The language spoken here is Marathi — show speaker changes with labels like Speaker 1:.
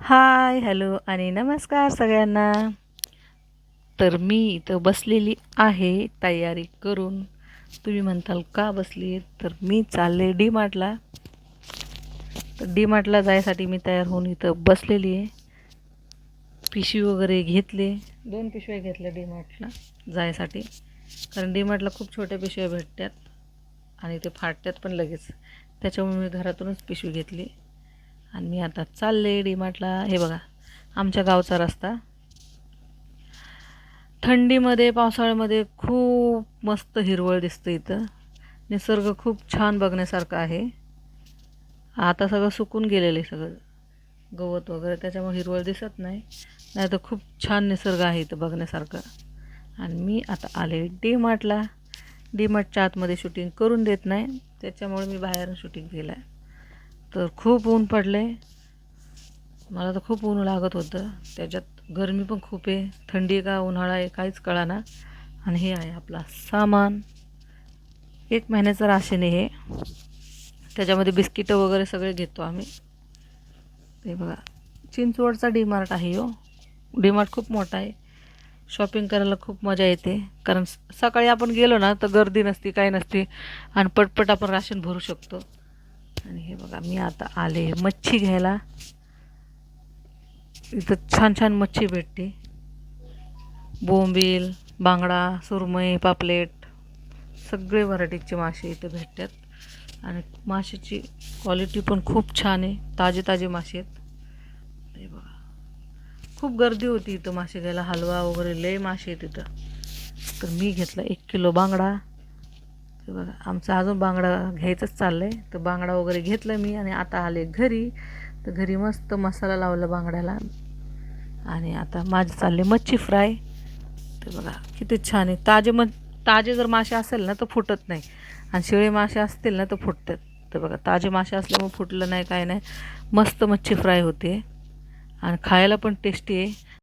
Speaker 1: हाय हॅलो आणि नमस्कार सगळ्यांना. तर मी इथं बसलेली आहे तयारी करून. तुम्ही म्हणताल का बसली तर मी चालले डी मार्टला तर डी मार्टला जायसाठी मी तयार होऊन इथं बसलेली आहे. पिशवी वगैरे घेतले. दोन पिशव्या घेतल्या डी मार्टला जायसाठी. कारण डी मार्टला खूप छोट्या पिशव्या भेटतात आणि ते फाटतात पण लगेच. त्याच्यामुळे मी घरातूनच पिशवी घेतली. आणि मी आता चालले डी मार्टला हे बघा आमच्या गावचा रस्ता. थंडीमध्ये पावसाळ्यामध्ये खूप मस्त हिरवळ दिसतं इथं. निसर्ग खूप छान बघण्यासारखं आहे. आता सगळं सुकून गेलेलं आहे सगळं. गवत वगैरे त्याच्यामुळे हिरवळ दिसत नाही. नाही तर खूप छान निसर्ग आहे इथं बघण्यासारखं. आणि मी आता आले डी मार्टला डी मार्टच्या आतमध्ये शूटिंग करून देत नाही. त्याच्यामुळे मी बाहेरून शूटिंग केलं आहे तर खूप ऊन पडले मला तर खूप ऊन लागत होतं. त्याच्यात गरमी पण खूप आहे. थंडी का उन्हाळा आहे काहीच कळाना. आणि हे आहे आपला सामान. एक महिन्याचं राशन आहे हे. त्याच्यामध्ये बिस्किटं वगैरे सगळे घेतो आम्ही. ते बघा चिंचवडचा डी मार्ट आहे हो. डी मार्ट खूप मोठा आहे. शॉपिंग करायला खूप मजा येते. कारण स- सकाळी आपण गेलो ना तर गर्दी नसती काही नसती. आणि पटपट आपण राशन भरू शकतो. आणि हे बघा मी आता आले मच्छी घ्यायला. इथं छान छान मच्छी भेटते. बोंबील बांगडा सुरमई पापलेट सगळे व्हरायटीचे मासे इथं भेटतात. आणि माशाची क्वालिटी पण खूप छान आहे. ताजे ताजे मासे आहेत. हे बघा. खूप गर्दी होती इथं मासे घ्यायला. हलवा वगैरे लय मासे आहेत इथं. तर मी घेतला एक किलो बांगडा. ते बघा आमचा अजून बांगडा घ्यायचंच चाललं आहे तर बांगडा वगैरे घेतलं मी आणि आता आले घरी. तर घरी मस्त मसाला लावला बांगड्याला. आणि आता माझे चालले मच्छी फ्राय. ते बघा किती छान आहे. ताजे म ताजे जर मासे असेल ना तर फुटत नाही. आणि शिळे मासे असतील ना तर फुटतात. तर बघा ताजे मासे असल्यामुळे फुटलं नाही काय नाही. मस्त मच्छी फ्राय होते. आणि खायला पण टेस्टी आहे.